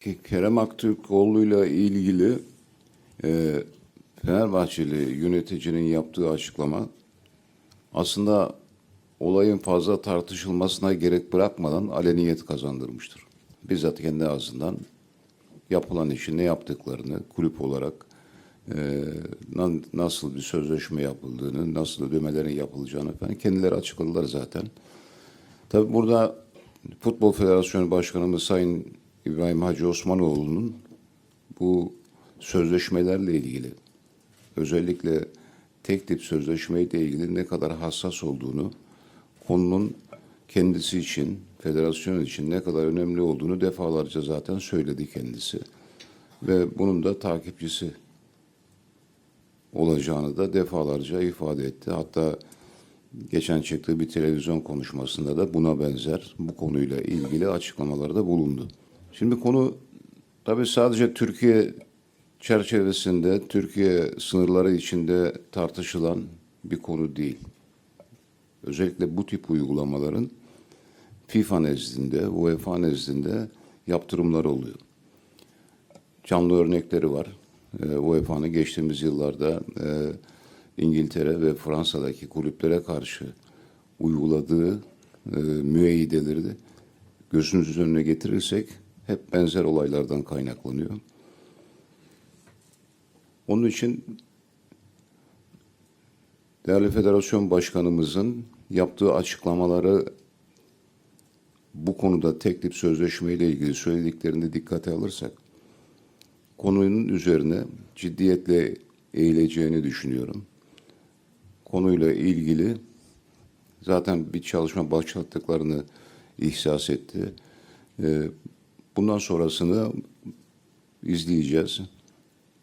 Ke- Kerem Aktürkoğlu'yla ilgili e, Fenerbahçeli yöneticinin yaptığı açıklama aslında olayın fazla tartışılmasına gerek bırakmadan aleniyet kazandırmıştır. Bizzat kendi ağzından yapılan işi ne yaptıklarını kulüp olarak e, na- nasıl bir sözleşme yapıldığını, nasıl ödemelerin yapılacağını falan kendileri açıkladılar zaten. Tabi burada Futbol Federasyonu Başkanımız Sayın İbrahim Hacı Osmanoğlu'nun bu sözleşmelerle ilgili özellikle tek tip sözleşmeyle ilgili ne kadar hassas olduğunu, konunun kendisi için, federasyon için ne kadar önemli olduğunu defalarca zaten söyledi kendisi. Ve bunun da takipçisi olacağını da defalarca ifade etti. Hatta geçen çıktığı bir televizyon konuşmasında da buna benzer bu konuyla ilgili açıklamalarda bulundu. Şimdi konu tabii sadece Türkiye çerçevesinde, Türkiye sınırları içinde tartışılan bir konu değil. Özellikle bu tip uygulamaların FIFA nezdinde, UEFA nezdinde yaptırımları oluyor. Canlı örnekleri var. Ee, UEFA'nın geçtiğimiz yıllarda e, İngiltere ve Fransa'daki kulüplere karşı uyguladığı e, müeyyideleri de gözünüzün önüne getirirsek hep benzer olaylardan kaynaklanıyor. Onun için değerli federasyon başkanımızın yaptığı açıklamaları bu konuda tek tip sözleşme ile ilgili söylediklerini dikkate alırsak konunun üzerine ciddiyetle eğileceğini düşünüyorum. Konuyla ilgili zaten bir çalışma başlattıklarını ihsas etti. Ee, Bundan sonrasını izleyeceğiz.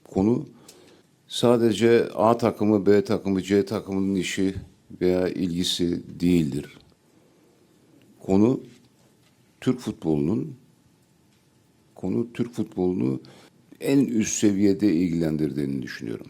Konu sadece A takımı, B takımı, C takımının işi veya ilgisi değildir. Konu Türk futbolunun konu Türk futbolunu en üst seviyede ilgilendirdiğini düşünüyorum.